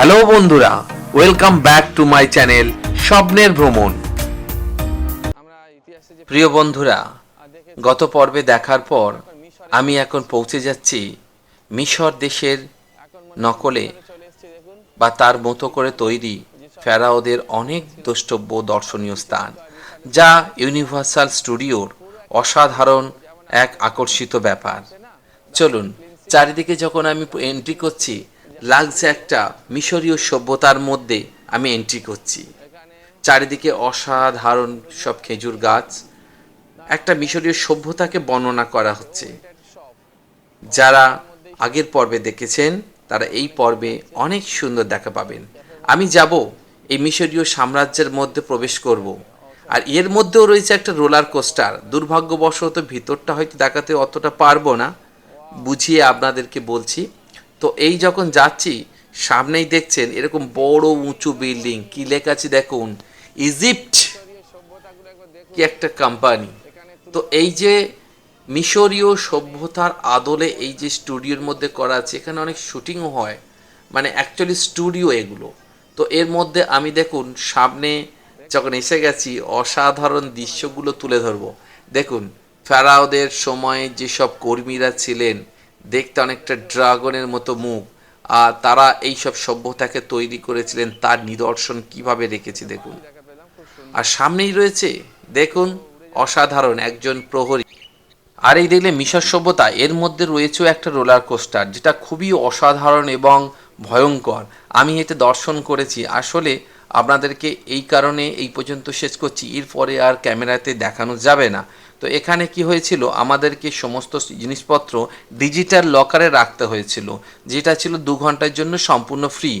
Hello বন্ধুরা welcome back to my channel স্বপ্নের ভ্রমণ। প্রিয় বন্ধুরা, গত পর্বে দেখার পর আমি এখন পৌঁছে যাচ্ছি মিশর দেশের নকলে বা তার মতো করে তৈরি ফেরাওদের অনেক দ্রষ্টব্য দর্শনীয় স্থান, যা ইউনিভার্সাল স্টুডিওর অসাধারণ এক আকর্ষিত ব্যাপার। চলুন, চারিদিকে যখন আমি এন্ট্রি করছি লাগছে একটা মিশরীয় সভ্যতার মধ্যে আমি এন্ট্রি করছি। চারিদিকে অসাধারণ সব খেজুর গাছ। একটা মিশরীয় সভ্যতাকে বর্ণনা করা হচ্ছে। যারা আগের পর্বে দেখেছেন, তারা এই পর্বে অনেক সুন্দর দেখা পাবেন। আমি যাব, এই মিশরীয় সাম্রাজ্যের মধ্যে প্রবেশ করব। আর এর মধ্যেও রয়েছে একটা রোলার কোস্টার। দুর্ভাগ্যবশত ভিতরটা হয়তো দেখাতে অতটা পারব না। বুঝিয়ে আপনাদেরকে বলছি তো এই যখন যাচ্ছি, সামনেই দেখছেন এরকম বড় উঁচু বিল্ডিং। কি লেখা আছে দেখুন? ইজিপ্ট কি একটা কোম্পানি তো এই যে মিশরীয় সভ্যতার আদলে এই যে স্টুডিওর মধ্যে করা আছে, এখানে অনেক শুটিংও হয়। মানে অ্যাকচুয়ালি স্টুডিও এগুলো। তো এর মধ্যে আমি দেখুন, সামনে যখন এসে গেছি, অসাধারণ দৃশ্যগুলো তুলে ধরবো। দেখুন, ফেরাওদের সময়ে যেসব কর্মীরা ছিলেন দেখতে অনেকটা ড্রাগনের মতো মুখ। আর তারা এই সব সভ্যতাকে তৈরি করেছিলেন, তার নিদর্শন কীভাবে রেখেছে দেখুন। আর সামনেই রয়েছে, দেখুন, অসাধারণ একজন প্রহরী। আর এই দেখলে মিশর সভ্যতা, এর মধ্যে রয়েছেও একটা রোলার কোস্টার, যেটা খুবই অসাধারণ এবং ভয়ঙ্কর। আমি এতে দর্শন করেছি। আসলে আপনাদেরকে এই কারণে এই পর্যন্ত শেষ করছি। এরপরে আর ক্যামেরাতে দেখানো যাবে না। তো এখানে কি হয়েছিল? আমাদেরকে সমস্ত জিনিসপত্র ডিজিটাল লকারে রাখতে হয়েছিল। যেটা ছিল দু ঘণ্টার জন্য সম্পূর্ণ ফ্রি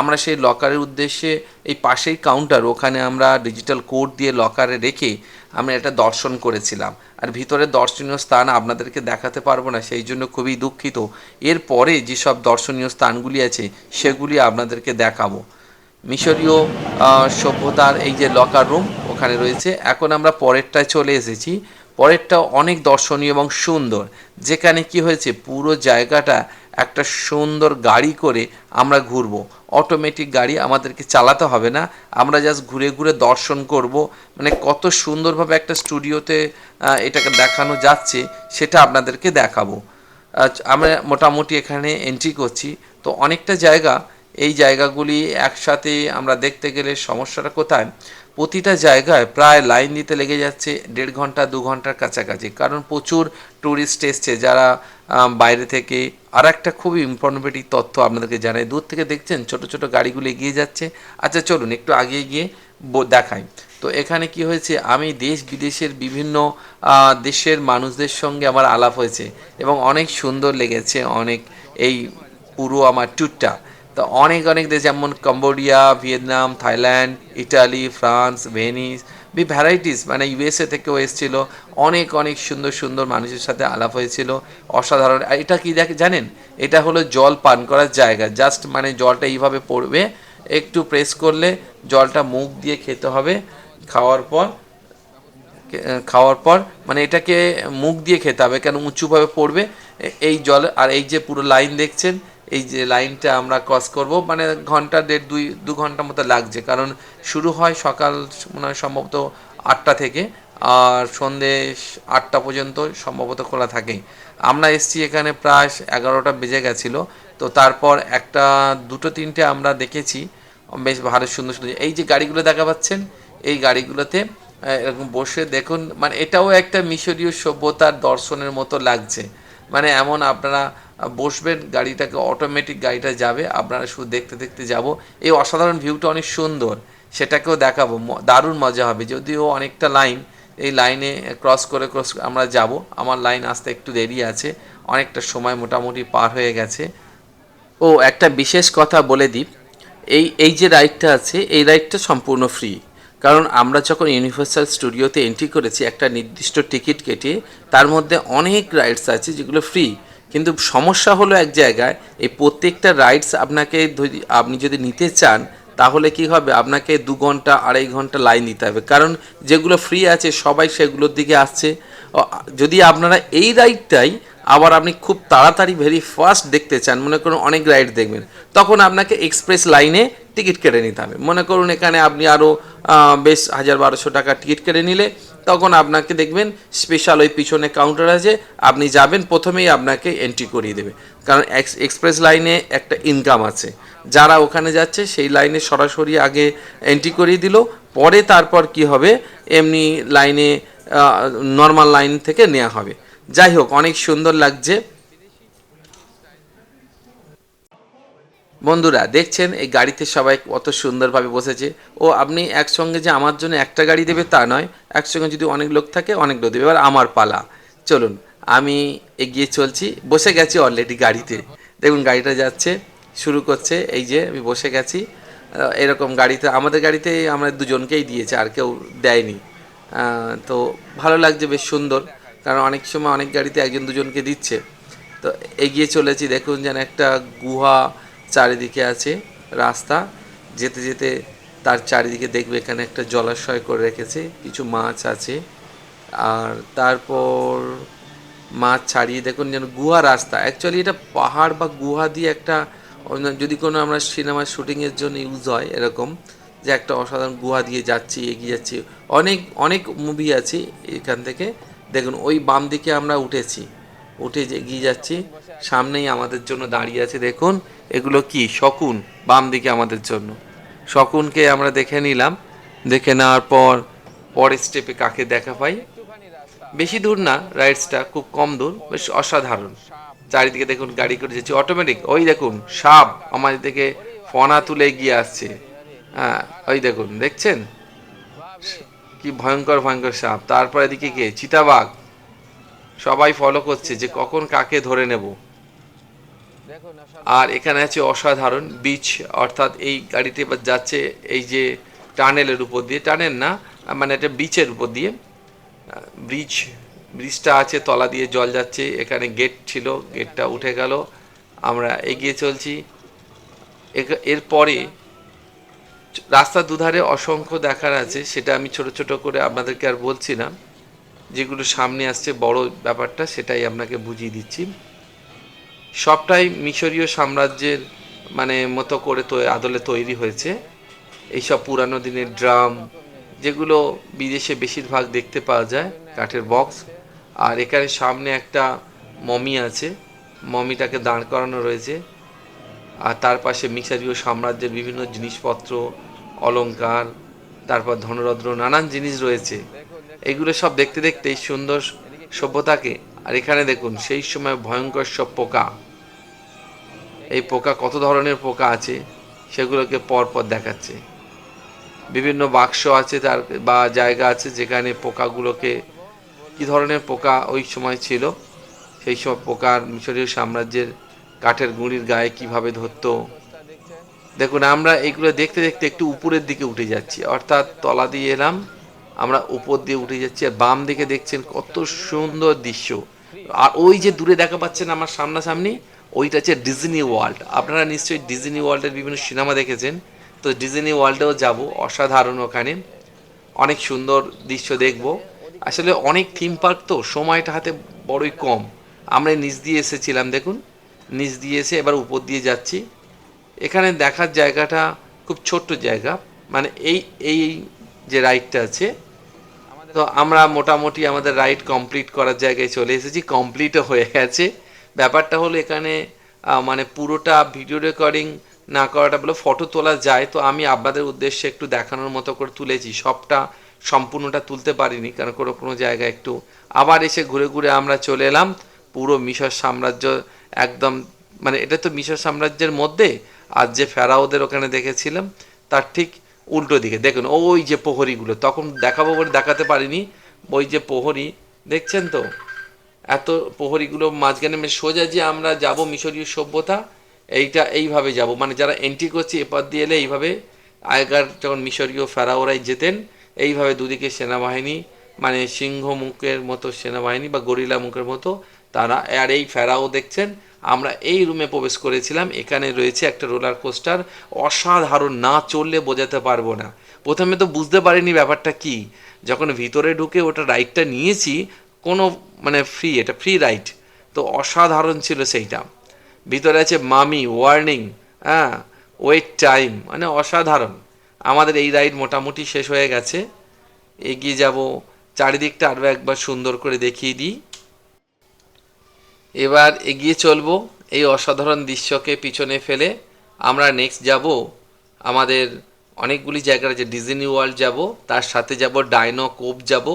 আমরা সেই লকারের উদ্দেশ্যে এই পাশেই কাউন্টার ওখানে আমরা ডিজিটাল কোড দিয়ে লকারে রেখে আমরা এটা দর্শন করেছিলাম। আর ভিতরে দর্শনীয় স্থান আপনাদেরকে দেখাতে পারব না, সেই জন্য খুবই দুঃখিত। এরপরে যেসব দর্শনীয় স্থানগুলি আছে, সেগুলি আপনাদেরকে দেখাবো। মিশরীয় সভ্যতার এই যে লকার রুম ওখানে রয়েছে। এখন আমরা পরেরটায় চলে এসেছি। পরেরটা অনেক দর্শনীয় এবং সুন্দর। যেখানে কি হয়েছে, পুরো জায়গাটা একটা সুন্দর গাড়ি করে আমরা ঘুরবো। অটোমেটিক গাড়ি আমাদেরকে চালাতে হবে না। আমরা জাস্ট ঘুরে ঘুরে দর্শন করব। মানে কত সুন্দরভাবে একটা স্টুডিওতে এটাকে দেখানো যাচ্ছে, সেটা আপনাদেরকে দেখাবো। আমরা মোটামুটি এখানে এন্ট্রি করছি। তো অনেকটা জায়গা। এই জায়গাগুলি একসাথে আমরা দেখতে গেলে সমস্যাটা কোথায়? প্রতিটা জায়গায় প্রায় লাইন দিতে লেগে যাচ্ছে, দেড় ঘণ্টা, দু ঘণ্টার কাছাকাছি। কারণ প্রচুর ট্যুরিস্ট এসছে যারা বাইরে থেকে। আর একটা খুবই ইনফরমেটিভ তথ্য আপনাদেরকে জানাই। দূর থেকে দেখছেন, ছোট ছোট গাড়িগুলো এগিয়ে যাচ্ছে। আচ্ছা চলুন একটু আগিয়ে গিয়ে দেখাই। তো এখানে কি হয়েছে? আমি দেশ বিদেশের বিভিন্ন দেশের মানুষদের সঙ্গে আমার আলাপ হয়েছে এবং অনেক সুন্দর লেগেছে, অনেক এই পুরো আমার ট্যুরটা তো অনেক অনেক দেশ, যেমন Cambodia, Vietnam, Thailand, Italy, France, Venice, B varieties মানে ইউএসএ থেকেও এসেছিল। অনেক অনেক সুন্দর সুন্দর মানুষের সাথে আলাপ হয়েছিল। অসাধারণ। আর এটা কি দেখ, জানেন? এটা হলো জল পান করার জায়গা। জাস্ট মানে জলটা এইভাবে পড়বে, একটু প্রেস করলে জলটা মুখ দিয়ে খেতে হবে। খাওয়ার পর খাওয়ার পর মানে এটাকে মুখ দিয়ে খেতে হবে, কেন উঁচুভাবে পড়বে। এই জল, আর এই যে পুরো লাইন দেখছেন এই যে লাইনটা আমরা ক্রস করব মানে ঘণ্টা দেড়, দুই, দু ঘণ্টা মতো লাগছে। কারণ শুরু হয় সকাল, মনে হয় সম্ভবত আটটা থেকে, আর সন্ধে আটটা পর্যন্ত সম্ভবত খোলা থাকে আমরা এসছি এখানে প্রায় এগারোটা বেজে গেছিল, তো তারপর একটা, দুটো, তিনটে আমরা দেখেছি। বেশ ভালো, সুন্দর সুন্দর। এই যে গাড়িগুলো দেখা পাচ্ছেন, এই গাড়িগুলোতে এরকম বসে দেখুন মানে এটাও একটা মিশরীয় সভ্যতার দর্শনের মতো লাগছে। মানে এমন আপনারা বসবেন, গাড়িটাকে অটোমেটিক গাড়িটা যাবে, আপনারা শুধু দেখতে দেখতে যাব। এই অসাধারণ ভিউটা অনেক সুন্দর, সেটাকেও দেখাবো দারুণ মজা হবে। যদিও অনেকটা লাইন এই লাইনে ক্রস করে ক্রস আমরা যাব, আমার লাইন আসতে একটু দেরি আছে, অনেকটা সময় মোটামুটি পার হয়ে গেছে। ও, একটা বিশেষ কথা বলে দিই, এই এই যে রাইডটা আছে, এই রাইডটা সম্পূর্ণ ফ্রি কারণ আমরা যখন ইউনিভার্সাল স্টুডিওতে এন্ট্রি করেছি, একটা নির্দিষ্ট টিকিট কেটে তার মধ্যে অনেক রাইডস আছে যেগুলো ফ্রি কিন্তু সমস্যা হলো এক জায়গায়, এই প্রত্যেকটা রাইডস আপনাকে আপনি যদি নিতে চান, তাহলে কি হবে? আপনাকে দু ঘণ্টা, আড়াই ঘণ্টা লাইন দিতে হবে। কারণ যেগুলো ফ্রি আছে, সবাই সেগুলোর দিকে আসছে। যদি আপনারা এই রাইডটাই আবার আপনি খুব তাড়াতাড়ি ভেরি ফাস্ট দেখতে চান, মনে করুন অনেক রাইড দেখবেন, তখন আপনাকে এক্সপ্রেস লাইনে টিকিট কেটে নিতে হবে। মনে করুন এখানে আপনি আরও বেশ হাজার বারোশো টাকা টিকিট কেটে নিলে, তখন আপনাকে দেখবেন স্পেশাল ওই পিছনে কাউন্টার আছে, আপনি যাবেন, প্রথমেই আপনাকে এন্ট্রি করিয়ে দেবে। কারণ এক্স- এক্সপ্রেস লাইনে একটা ইনকাম আছে। যারা ওখানে যাচ্ছে, সেই লাইনে সরাসরি আগে এন্ট্রি করিয়ে দিল, পরে তারপর কি হবে, এমনি লাইনে নর্মাল লাইন থেকে নেওয়া হবে। যাই হোক, অনেক সুন্দর লাগছে। বন্ধুরা, দেখছেন, এই গাড়িতে সবাই কত সুন্দরভাবে বসেছে। ও, আপনি একসঙ্গে যে আমার জন্য একটা গাড়ি দেবে তা নয়, একসঙ্গে যদি অনেক লোক থাকে, অনেক লোক দেবে। এবার আমার পালা। চলুন, আমি এগিয়ে চলছি। বসে গেছি অলরেডি গাড়িতে। দেখুন, গাড়িটা যাচ্ছে, শুরু করছে। এই যে, আমি বসে গেছি। এরকম গাড়িতে, আমাদের গাড়িতে আমরা দুজনকেই দিয়েছে, আর কেউ দেয়নি। তো ভালো লাগছে, বেশ সুন্দর। কারণ অনেক সময় অনেক গাড়িতে একজন দুজনকে দিচ্ছে। তো এগিয়ে চলেছি, দেখুন যেন একটা গুহা চারিদিকে আছে, রাস্তা। যেতে যেতে তার চারিদিকে দেখবে এখানে একটা জলাশয় করে রেখেছে, কিছু মাছ আছে। আর তারপর মাছ ছাড়িয়ে দেখুন যেন গুহা রাস্তা। অ্যাকচুয়ালি এটা পাহাড় বা গুহা দিয়ে একটা, যদি কোনো আমরা সিনেমার শুটিংয়ের জন্য ইউজ হয় এরকম, যে একটা অসাধারণ গুহা দিয়ে যাচ্ছি, এগিয়ে যাচ্ছি। অনেক অনেক মুভি আছে এখান থেকে। দেখুন, ওই বাম দিকে আমরা উঠেছি। উঠে এগিয়ে যাচ্ছি, সামনেই আমাদের জন্য দাঁড়িয়ে আছে, দেখুন, এগুলো কি? শকুন, বাম দিকে আমাদের জন্য। শকুনকে আমরা দেখে নিলাম। দেখে নেওয়ার পর, পরের স্টেপে কাকে দেখা পাই? বেশি দূর না রাইডসটা খুব কম দূর, বেশ অসাধারণ। চারিদিকে দেখুন, গাড়ি করে যাচ্ছে অটোমেটিক ওই দেখুন, সাপ আমাদের দিকে ফনা তুলে এগিয়ে আসছে। হ্যাঁ ওই দেখুন, দেখছেন? কি ভয়ঙ্কর ভয়ঙ্কর সাপ। তারপর এদিকে কে? চিতাবাঘ। সবাই ফলো করছে যে কখন কাকে ধরে নেব। আর এখানে আছে অসাধারণ বিচ অর্থাৎ এই গাড়িতে যাচ্ছে এই যে টানেলের উপর দিয়ে। টানেল না মানে একটা বিচের উপর দিয়ে। ব্রিজ ব্রিজটা আছে, তলা দিয়ে জল যাচ্ছে। এখানে গেট ছিল গেটটা উঠে গেল। আমরা এগিয়ে চলছি। এরপরে রাস্তার দুধারে অসংখ্য দেখার আছে, সেটা আমি ছোট ছোট করে আপনাদেরকে আর বলছি না। যেগুলো সামনে আসছে, বড় ব্যাপারটা, সেটাই আপনাকে বুঝিয়ে দিচ্ছি। সবটাই মিশরীয় সাম্রাজ্যের মানে মতো করে তো, আদলে তৈরি হয়েছে। এইসব পুরানো দিনের ড্রাম, যেগুলো বিদেশে বেশিরভাগ দেখতে পাওয়া যায়, কাঠের বক্স। আর এখানে সামনে একটা মমি আছে, মমিটাকে দাঁড় করানো রয়েছে। আর তার পাশে মিশরীয় সাম্রাজ্যের বিভিন্ন জিনিসপত্র অলংকার তারপর ধনরত্ন, নানান জিনিস রয়েছে। এগুলো সব দেখতে দেখতে এই সুন্দর সভ্যতাকে। আর এখানে দেখুন, সেই সময় ভয়ঙ্কর সব পোকা। এই পোকা কত ধরনের পোকা আছে, সেগুলোকে পরপর দেখাচ্ছে। বিভিন্ন বাক্স আছে তার, বা জায়গা আছে যেখানে পোকাগুলোকে, কি ধরনের পোকা ওই সময় ছিল? সেই সব পোকার মিশরীয় সাম্রাজ্যের কাঠের গুঁড়ির গায়ে কীভাবে ধরতো? দেখুন, আমরা এগুলো দেখতে দেখতে একটু উপরের দিকে উঠে যাচ্ছি। অর্থাৎ তলা দিয়ে এলাম, আমরা উপর দিয়ে উঠে যাচ্ছি আর বাম দিকে দেখছেন কত সুন্দর দৃশ্য। আর ওই যে দূরে দেখা পাচ্ছেন আমার সামনাসামনি, ওইটা হচ্ছে ডিজনি ওয়ার্ল্ড আপনারা নিশ্চয়ই ডিজনি ওয়ার্ল্ডের বিভিন্ন সিনেমা দেখেছেন। তো ডিজনি ওয়ার্ল্ডেও যাব, অসাধারণ ওখানে। অনেক সুন্দর দৃশ্য দেখব। আসলে অনেক থিম পার্ক তো, সময়টা হাতে বড়ই কম। আমরা নিচ দিয়ে এসেছিলাম, দেখুন। নিচ দিয়ে এসে এবার উপর দিয়ে যাচ্ছি। এখানে দেখার জায়গাটা খুব ছোট্ট জায়গা। মানে এই এই যে রাইডটা আছে, তো আমরা মোটামুটি আমাদের রাইড কমপ্লিট করার জায়গায় চলে এসেছি কমপ্লিটও হয়ে গেছে। ব্যাপারটা হলো এখানে মানে পুরোটা ভিডিও রেকর্ডিং না করাটা বলে ফটো তোলা যায়, তো আমি আপনাদের উদ্দেশ্যে একটু দেখানোর মতো করে তুলেছি। সবটা সম্পূর্ণটা তুলতে পারিনি, কারণ কোনো কোনো জায়গায় একটু আবার এসে ঘুরে ঘুরে আমরা চলে এলাম। পুরো মিশর সাম্রাজ্য একদম মানে এটা তো মিশর সাম্রাজ্যের মধ্যে আর যে ফেরাওদের ওখানে দেখেছিলাম, তার ঠিক উল্টো দিকে। দেখুন, ওই যে প্রহরীগুলো, তখন দেখাবো বলে দেখাতে পারিনি। ওই যে প্রহরী, দেখছেন তো? এত প্রহরীগুলো মাঝখানে মানে সোজা যে আমরা যাব মিশরীয় সভ্যতা, এইটা এইভাবে যাব। মানে যারা এন্ট্রি করছে এপার দিয়ে এলে এইভাবে আগেকার যখন মিশরীয় ফেরাওরাই যেতেন, এইভাবে দুদিকে সেনাবাহিনী মানে সিংহ মুখের মতো সেনাবাহিনী বা গরিলা মুখের মতো তারা আর এই ফেরাও দেখছেন। আমরা এই রুমে প্রবেশ করেছিলাম। এখানে রয়েছে একটা রোলার কোস্টার অসাধারণ, না চললে বোঝাতে পারব না। প্রথমে তো বুঝতে পারিনি ব্যাপারটা কি। যখন ভিতরে ঢুকে ওটা রাইডটা নিয়েছি, কোনো মানে ফ্রি এটা ফ্রি রাইড তো অসাধারণ ছিল সেইটা। ভিতরে আছে মামি ওয়ার্নিং হ্যাঁ ওয়েট টাইম মানে অসাধারণ। আমাদের এই রাইড মোটামুটি শেষ হয়ে গেছে। এগিয়ে যাব, চারিদিকটা আরও একবার সুন্দর করে দেখিয়ে দিই। এবার এগিয়ে চলবো এই অসাধারণ দৃশ্যকে পিছনে ফেলে। আমরা নেক্সট যাব আমাদের অনেকগুলি জায়গা আছে ডিজনি ওয়ার্ল্ড যাব, তার সাথে যাব ডাইনো কোপ যাব।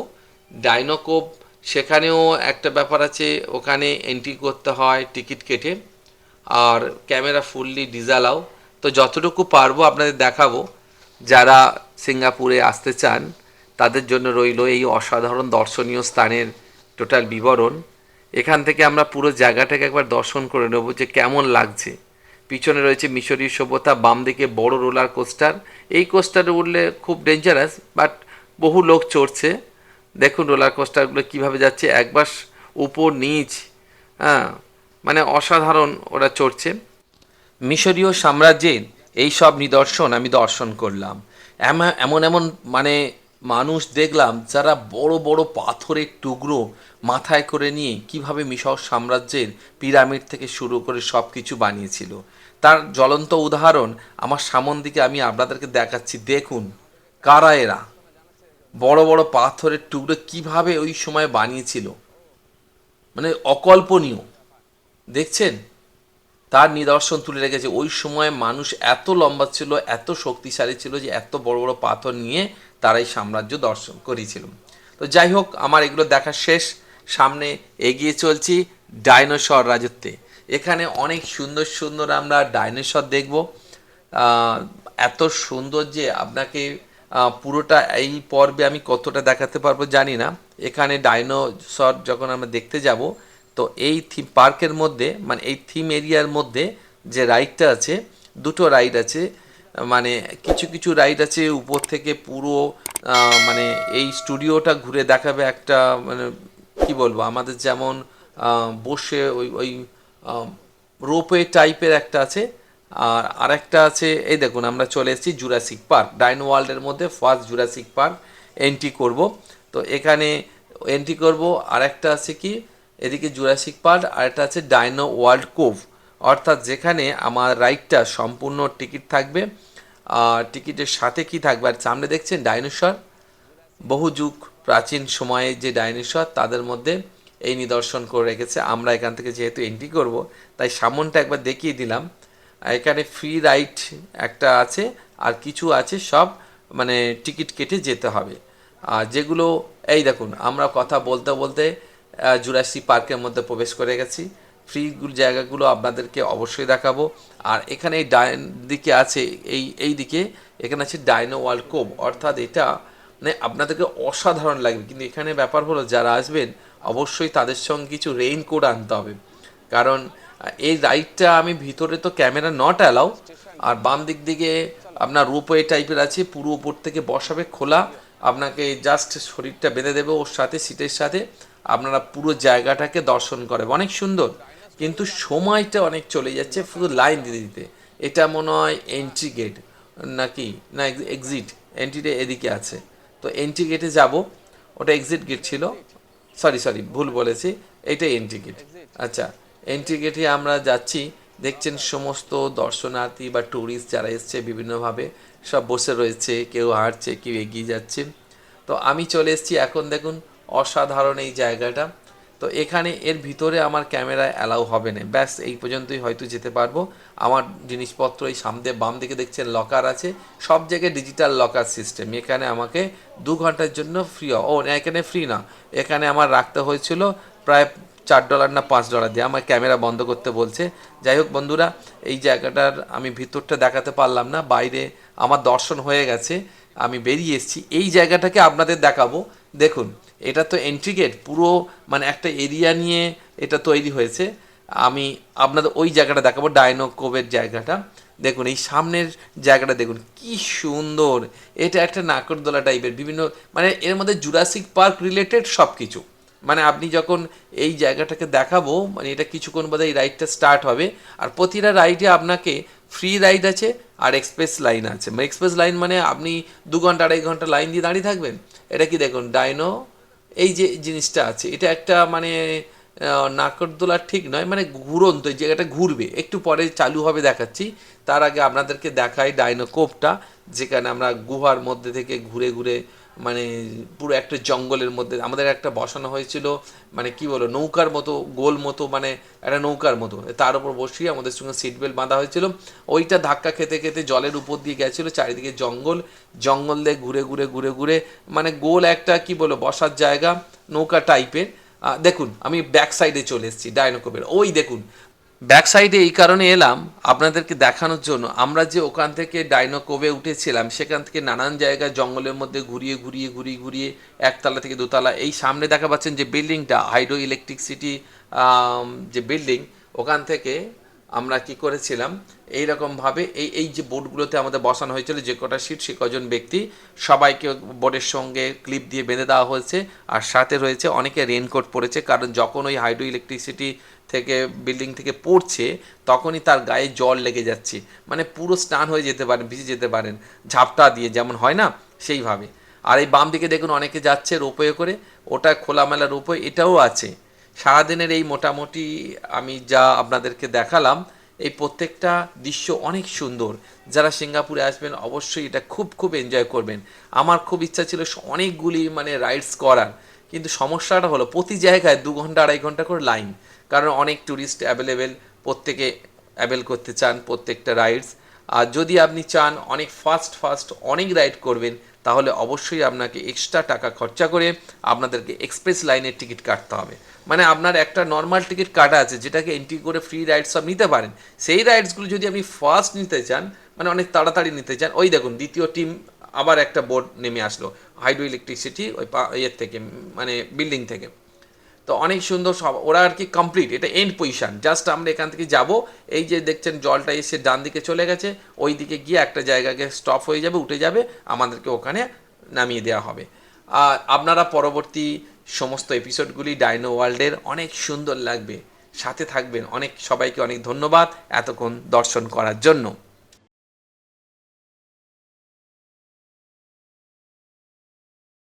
ডাইনো কোপ সেখানেও একটা ব্যাপার আছে, ওখানে এন্ট্রি করতে হয় টিকিট কেটে আর ক্যামেরা ফুললি ডিজালাও তো যতটুকু পারব আপনাদের দেখাবো, যারা সিঙ্গাপুরে আসতে চান, তাদের জন্য রইল এই অসাধারণ দর্শনীয় স্থানের টোটাল বিবরণ। এখান থেকে আমরা পুরো জায়গাটাকে একবার দর্শন করে নেব যে কেমন লাগছে। পিছনে রয়েছে মিশরীয় সভ্যতা বাম দিকে বড় রোলার কোস্টার। এই কোস্টারে উঠলে খুব ডেঞ্জারাস বাট বহু লোক চড়ছে। দেখুন রোলার কোস্টারগুলো কীভাবে যাচ্ছে একবার উপর নিচ। হ্যাঁ মানে অসাধারণ ওরা চড়ছে। মিশরীয় সাম্রাজ্যের এই সব নিদর্শন আমি দর্শন করলাম। এমন এমন মানে মানুষ দেখলাম যারা বড় বড় পাথরের টুকরো মাথায় করে নিয়ে কীভাবে মিশর সাম্রাজ্যের পিরামিড থেকে শুরু করে সব কিছু বানিয়েছিল। তার জ্বলন্ত উদাহরণ আমার সামন দিকে আমি আপনাদেরকে দেখাচ্ছি। দেখুন, কারা এরা? বড় বড় পাথরের টুকরো কীভাবে ওই সময় বানিয়েছিল? মানে অকল্পনীয়। দেখছেন? তার নিদর্শন তুলে রেখেছে। ওই সময় মানুষ এত লম্বা ছিল, এত শক্তিশালী ছিল যে এত বড় বড় পাথর নিয়ে তারাই সাম্রাজ্য দর্শন করেছিল। তো যাই হোক, আমার এগুলো দেখা শেষ। সামনে এগিয়ে চলছি ডাইনোসর রাজত্বে। এখানে অনেক সুন্দর সুন্দর আমরা ডাইনোসর দেখব। এত সুন্দর যে আপনাকে পুরোটা এই পর্বে আমি কতটা দেখাতে পারব জানি না। এখানে ডাইনোসর যখন আমরা দেখতে যাব, তো এই থিম পার্কের মধ্যে মানে এই থিম এরিয়ার মধ্যে যে রাইডটা আছে, দুটো রাইড আছে। মানে কিছু কিছু রাইড আছে উপর থেকে পুরো মানে এই স্টুডিওটা ঘুরে দেখাবে একটা মানে কি বলব, আমাদের যেমন বসে ওই ওই রোপওয়ে টাইপের একটা আছে। আর আরেকটা আছে, এই দেখুন, আমরা চলে এসেছি জুরাসিক পার্ক ডাইনো ওয়ার্ল্ডের মধ্যে ফার্স্ট জুরাসিক পার্ক এন্ট্রি করব। তো এখানে এন্ট্রি করব, আরেকটা আছে কি, এদিকে জুরাসিক পার্ক আর একটা আছে ডাইনো ওয়ার্ল্ড কোভ অর্থাৎ যেখানে আমার রাইডটা সম্পূর্ণ টিকিট থাকবে টিকিটের সাথে কি থাকবে? আর সামনে দেখছেন ডাইনোসর? বহু যুগ প্রাচীন সময়ে যে ডাইনোসর, তাদের মধ্যে এই নিদর্শন করে রেখেছে। আমরা এখান থেকে যেহেতু এন্ট্রি করব, তাই সামনটা একবার দেখিয়ে দিলাম। এখানে ফ্রি রাইড একটা আছে, আর কিছু আছে সব মানে টিকিট কেটে যেতে হবে। আর যেগুলো, এই দেখুন, আমরা কথা বলতে বলতে জুরাসি পার্কের মধ্যে প্রবেশ করে গেছি। ফ্রি জায়গাগুলো আপনাদেরকে অবশ্যই দেখাবো। আর এখানে এই ডাইন দিকে আছে, এই এই দিকে এখানে আছে ডাইনো ওয়ার্ল্ড কোভ অর্থাৎ এটা মানে আপনাদেরকে অসাধারণ লাগবে। কিন্তু এখানে ব্যাপার হলো, যারা আসবেন, অবশ্যই তাদের সঙ্গে কিছু রেইনকোট আনতে হবে। কারণ এই রাইডটা আমি ভিতরে তো ক্যামেরা নট অ্যালাউ আর বাম দিক দিকে আপনার রূপওয়ে টাইপের আছে, পুরো উপর থেকে বসাবে খোলা। আপনাকে জাস্ট শরীরটা বেঁধে দেবে ওর সাথে সিটের সাথে। আপনারা পুরো জায়গাটাকে দর্শন করে অনেক সুন্দর। কিন্তু সময়টা অনেক চলে যাচ্ছে শুধু লাইন দিতে দিতে। এটা মনে হয় এন্ট্রি গেট নাকি? না এক্সিট এন্ট্রিটা এদিকে আছে। তো এন্ট্রি গেটে যাব। ওটা এক্সিট গেট ছিল। সরি সরি ভুল বলেছি। এটা এন্ট্রি গেট আচ্ছা এন্ট্রি গেটে আমরা যাচ্ছি। দেখছেন সমস্ত দর্শনার্থী বা ট্যুরিস্ট যারা এসছে বিভিন্নভাবে, সব বসে রয়েছে, কেউ হাঁটছে, কেউ এগিয়ে যাচ্ছে। তো আমি চলে এসেছি। এখন দেখুন, অসাধারণ এই জায়গাটা। তো এখানে এর ভিতরে আমার ক্যামেরা অ্যালাউ হবে না। ব্যাস, এই পর্যন্তই হয়তো যেতে পারব। আমার জিনিসপত্র এই সামনে বাম দিকে দেখছেন লকার আছে। সব জায়গায় ডিজিটাল লকার সিস্টেম এখানে আমাকে দু ঘণ্টার জন্য ফ্রি ও এখানে ফ্রি না। এখানে আমার রাখতে হয়েছিল প্রায় চার ডলার না পাঁচ ডলার দিয়ে। আমার ক্যামেরা বন্ধ করতে বলছে। যাই হোক বন্ধুরা, এই জায়গাটার আমি ভিতরটা দেখাতে পারলাম না। বাইরে আমার দর্শন হয়ে গেছে। আমি বেরিয়ে এসেছি। এই জায়গাটাকে আপনাদের দেখাবো। দেখুন এটা তো এন্ট্রি গেট পুরো মানে একটা এরিয়া নিয়ে এটা তৈরি হয়েছে। আমি আপনাদের ওই জায়গাটা দেখাবো ডাইনো কোভের জায়গাটা। দেখুন, এই সামনের জায়গাটা দেখুন, কি সুন্দর। এটা একটা নাকরদোলা টাইপের বিভিন্ন মানে এর মধ্যে জুরাসিক পার্ক রিলেটেড সব কিছু মানে আপনি যখন এই জায়গাটাকে দেখাবো মানে এটা কিছুক্ষণ বাদে এই রাইডটা স্টার্ট হবে। আর প্রতিটা রাইডে আপনাকে ফ্রি রাইড আছে আর এক্সপ্রেস লাইন আছে। মানে এক্সপ্রেস লাইন মানে আপনি দু ঘণ্টা, আড়াই ঘণ্টা লাইন দিয়ে দাঁড়িয়ে থাকবেন। এটা কি দেখুন ডাইনো এই যে জিনিসটা আছে, এটা একটা মানে নাকরদোলা ঠিক নয় মানে ঘুরন্ত, এই জায়গাটা ঘুরবে। একটু পরে চালু হবে দেখাচ্ছি। তার আগে আপনাদেরকে দেখাই ডাইনোকোপটা যেখানে আমরা গুহার মধ্যে থেকে ঘুরে ঘুরে মানে পুরো একটা জঙ্গলের মধ্যে, আমাদের একটা বসানো হয়েছিল মানে কি বলো নৌকার মতো, গোল মতো মানে একটা নৌকার মতো। তার উপর বসিয়ে আমাদের সঙ্গে সিট বেল্ট বাঁধা হয়েছিল। ওইটা ধাক্কা খেতে খেতে জলের উপর দিয়ে গেছিল, চারিদিকে জঙ্গল। জঙ্গল দিয়ে ঘুরে ঘুরে ঘুরে ঘুরে মানে গোল একটা কি বলো বসার জায়গা, নৌকা টাইপের দেখুন, আমি ব্যাক সাইডে চলে এসেছি ডায়নোকোপের ওই দেখুন ব্যাক সাইডে এই কারণে এলাম আপনাদেরকে দেখানোর জন্য। আমরা যে ওখান থেকে ডাইনো কোভে উঠেছিলাম, সেখান থেকে নানান জায়গায় জঙ্গলের মধ্যে ঘুরিয়ে ঘুরিয়ে ঘুরিয়ে ঘুরিয়ে একতলা থেকে দোতলা এই সামনে দেখা পাচ্ছেন যে বিল্ডিংটা, হাইড্রো ইলেকট্রিসিটি যে বিল্ডিং, ওখান থেকে আমরা কি করেছিলাম? এই রকমভাবে এই এই যে বোর্ডগুলোতে আমাদের বসানো হয়েছিল, যে কটা সিট, সে কজন ব্যক্তি সবাইকে বোর্ডের সঙ্গে ক্লিপ দিয়ে বেঁধে দেওয়া হয়েছে আর সাথে রয়েছে অনেকে রেনকোট পরেছে, কারণ যখন ওই হাইড্রো ইলেকট্রিসিটি থেকে, বিল্ডিং থেকে পড়ছে, তখনই তার গায়ে জল লেগে যাচ্ছে। মানে পুরো স্নান হয়ে যেতে পারেন ভিজে যেতে পারেন, ঝাপটা দিয়ে যেমন হয় না, সেইভাবে। আর এই বাম দিকে দেখুন অনেকে যাচ্ছে রোপওয়ে করে, ওটা খোলামেলা রোপওয়ে, এটাও আছে। সারাদিনের এই মোটামুটি আমি যা আপনাদেরকে দেখালাম, এই প্রত্যেকটা দৃশ্য অনেক সুন্দর। যারা সিঙ্গাপুরে আসবেন, অবশ্যই এটা খুব খুব এনজয় করবেন। আমার খুব ইচ্ছা ছিল অনেকগুলি মানে রাইডস করার। কিন্তু সমস্যাটা হলো, প্রতি জায়গায় দু ঘণ্টা, আড়াই ঘণ্টা করে লাইন কারণ অনেক ট্যুরিস্ট অ্যাভেলেবেল প্রত্যেকে অ্যাভেল করতে চান প্রত্যেকটা রাইডস আর যদি আপনি চান অনেক ফাস্ট ফাস্ট অনেক রাইড করবেন তাহলে অবশ্যই আপনাকে এক্সট্রা টাকা খরচা করে আপনাদেরকে এক্সপ্রেস লাইনের টিকিট কাটতে হবে। মানে আপনার একটা নর্মাল টিকিট কাটা আছে, যেটাকে এন্ট্রি করে ফ্রি রাইডস সব নিতে পারেন। সেই রাইডসগুলো যদি আপনি ফার্স্ট নিতে চান মানে অনেক তাড়াতাড়ি নিতে চান, ওই দেখুন, দ্বিতীয় টিম আবার একটা বোর্ড নেমে আসলো হাইড্রো ইলেকট্রিসিটি ওই ইয়ের থেকে মানে বিল্ডিং থেকে। তো অনেক সুন্দর সব, ওরা আর কি কমপ্লিট এটা এন্ড পজিশন জাস্ট আমরা এখান থেকে যাব, এই যে দেখছেন জলটা এসে ডান দিকে চলে গেছে, ওই দিকে গিয়ে একটা জায়গাকে স্টপ হয়ে যাবে, উঠে যাবে, আমাদেরকে ওখানে নামিয়ে দেওয়া হবে। আর আপনারা পরবর্তী সমস্ত এপিসোডগুলি ডাইনো ওয়ার্ল্ডের অনেক সুন্দর লাগবে। সাথে থাকবেন, অনেক, সবাইকে অনেক ধন্যবাদ, এতক্ষণ দর্শন করার জন্য।